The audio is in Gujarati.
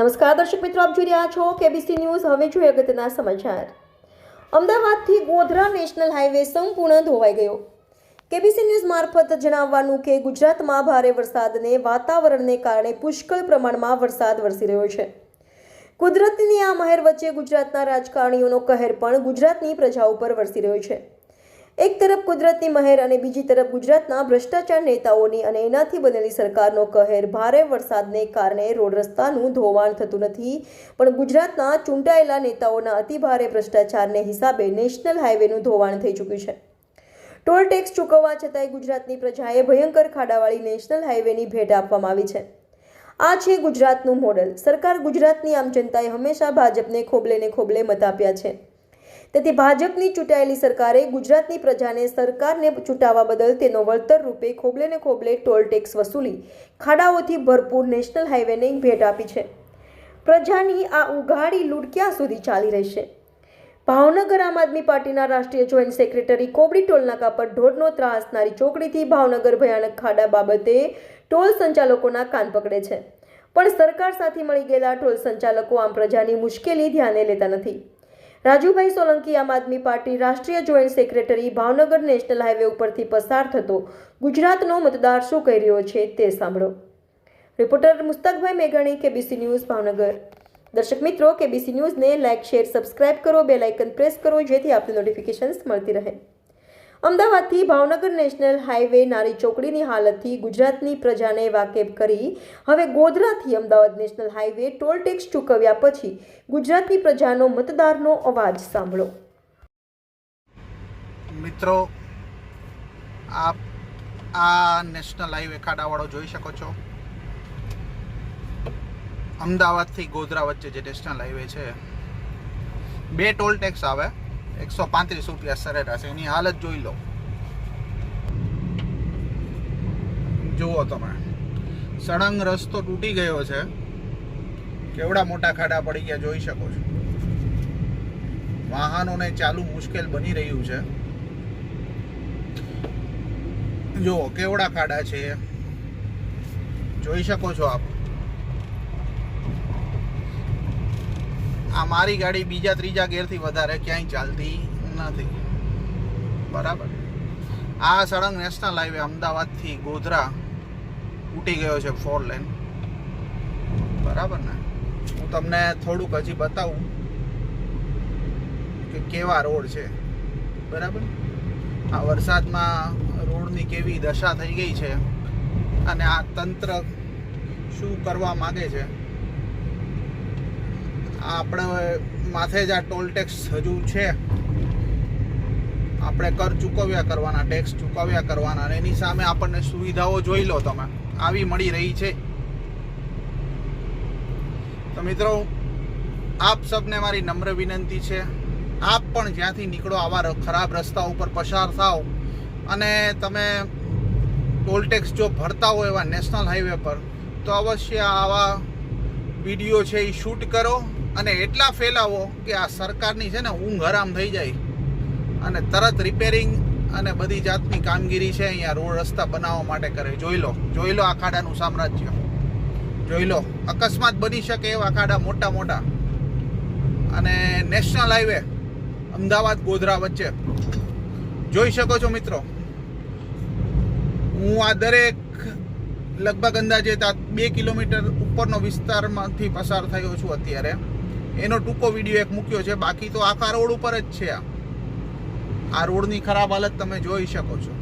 નમસ્કાર, દર્શક મિત્રો, આપ જોઈ રહ્યા છો કેબીસી ન્યૂઝ હવે જોઈએ અગત્યના સમાચાર. અમદાવાદથી ગોધરા નેશનલ હાઈવે સંપૂર્ણ ધોવાઈ ગયો. કેબીસી ન્યૂઝ મારફત જણાવવાનું કે ગુજરાતમાં ભારે વરસાદને વાતાવરણને કારણે પુષ્કળ પ્રમાણમાં વરસાદ વરસી રહ્યો છે. કુદરતની આ મહેર વચ્ચે ગુજરાતના રાજકારણીઓનો કહેર પણ ગુજરાતની પ્રજા ઉપર વરસી રહ્યો છે. એક તરફ કુદરતની મહેર અને બીજી તરફ ગુજરાતના ભ્રષ્ટાચાર નેતાઓની અને એનાથી બનેલી સરકારનો કહેર ભારે વરસાદને કારણે રોડ રસ્તાનું ધોવાણ થતું નથી. પણ ગુજરાતના ચૂંટાયેલા નેતાઓના અતિભારે ભ્રષ્ટાચારને હિસાબે નેશનલ હાઈવેનું ધોવાણ થઈ ચૂક્યું છે. ટોલ ટેક્સ ચૂકવવા છતાંય ગુજરાતની પ્રજાએ ભયંકર ખાડાવાળી નેશનલ હાઈવેની ભેટ આપવામાં આવી છે. આ છે ગુજરાતનું મોડલ. સરકાર ગુજરાતની આમ જનતાએ હંમેશા ભાજપને ખોબલે ને ખોબલે મત આપ્યા છે. તેથી ભાજપની ચૂંટાયેલી સરકારે ગુજરાતની પ્રજાને સરકારને ચૂંટાવા બદલ તેનો વળતર રૂપે ખોબલે ને ખોબલે ટોલ ટેક્સ વસૂલી ખાડાઓથી ભરપૂર નેશનલ હાઈવેને ભેટ આપી છે. પ્રજાની આ ઉઘાડી લૂંટ ક્યાં સુધી ચાલી રહેશે ભાવનગર આમ આદમી પાર્ટીના રાષ્ટ્રીય જોઈન્ટ સેક્રેટરી કોબડી ટોલનાકા પર ઢોરનો ત્રાસનારી ચોકડીથી ભાવનગર ભયાનક ખાડા બાબતે ટોલ સંચાલકોના કાન પકડે છે. પણ સરકાર સાથે મળી ગયેલા ટોલ સંચાલકો આમ પ્રજાની મુશ્કેલી ધ્યાને લેતા નથી. રાજુભાઈ સોલંકી આમ આદમી પાર્ટી રાષ્ટ્રીય joint secretary Bhavnagar national highway ઉપરથી પસાર થતો ગુજરાતનો મતદાર શું કહી રહ્યો છે તે સાંભળો. રિપોર્ટર મુસ્તકભાઈ મેઘાણી, કેબીસી ન્યૂઝ, ભાવનગર. દર્શક મિત્રો, કેબીસી ન્યૂઝને લાઇક શેર, સબસ્ક્રાઇબ કરો બે લાઇકન પ્રેસ કરો, જેથી આપને નોટિફિકેશન્સ મળતી રહે. અમદાવાદથી ભાવનગર નેશનલ હાઈવે નારી ચોકડીની હાલતથી ગુજરાતની પ્રજાને વાકેફ કરી હવે ગોધરાથી Ahmedabad national highway toll tax ચૂકવ્યા પછી ગુજરાતની પ્રજાનો મતદારનો અવાજ સાંભળો. મિત્રો, આપ આ નેશનલ હાઈવે ખાડાવાળો જોઈ શકો છો. અમદાવાદથી ગોધરા વચ્ચે જે નેશનલ હાઈવે છે, બે ટોલ ટેક્સ આવે. એકસો પાંત્રીસ રૂપિયા સરેરાશ એની હાલત જોઈ લો. જુઓ તમે. સળંગ રસ્તો તૂટી ગયો છે. કેવડા મોટા ખાડા પડી ગયા જોઈ શકો છો. વાહનોને ચાલુ મુશ્કેલ બની રહ્યું છે. જુઓ કેવડા ખાડા છે. જોઈ શકો છો આપ. આ મારી ગાડી બીજા ત્રીજા ગેરથી વધારે ક્યાંય ચાલતી નથી. બરાબર? આ સળંગ નેશનલ હાઈવે અમદાવાદથી ગોધરા ઉટી ગયો છે ફોર લેન. બરાબર ને? હું તમને થોડુંક હજી બતાવું કે કેવા રોડ છે. બરાબર? આ વરસાદમાં રોડની કેવી દશા થઈ ગઈ છે અને આ તંત્ર શું કરવા માગે છે? આપણે માથે જ આ ટોલ ટેક્સ હજુ છે. આપણે કર ચૂકવ્યા કરવાના, ટેક્સ ચૂકવ્યા કરવાના અને એની સામે આપણને સુવિધાઓ જોઈ લો તમે. આવી મળી રહી છે. તો મિત્રો, આપ સબને મારી નમ્ર વિનંતી છે. આપ પણ જ્યાંથી નીકળો આવા ખરાબ રસ્તા ઉપર પસાર થાઓ અને તમે ટોલ ટેક્સ જો ભરતા હો એવા નેશનલ હાઈવે પર, તો અવશ્ય આવા વીડિયો છે એ શૂટ કરો અને એટલા ફેલાવો કે આ સરકારની છે ને ઊંઘ હરામ થઈ જાય. અને તરત રિપેરિંગ અને બધી જાતની કામગીરી છે અહીંયા રોડ રસ્તા બનાવવા માટે કરે. જોઈ લો જોઈ લો આ ખાડાનું સામ્રાજ્ય. જોઈ લો, અકસ્માત બની શકે એવા ખાડા મોટા મોટા. અને નેશનલ હાઈવે અમદાવાદ ગોધરા વચ્ચે. જોઈ શકો છો મિત્રો, હું આ દરેક લગભગ અંદાજે બે કિલોમીટર ઉપરનો વિસ્તારમાંથી પસાર થયો છું અત્યારે. એનો ટૂંકો વીડિયો એક મૂક્યો છે. બાકી તો આખા રોડ ઉપર જ છે આ રોડની ખરાબ હાલત તમે જોઈ શકો છો.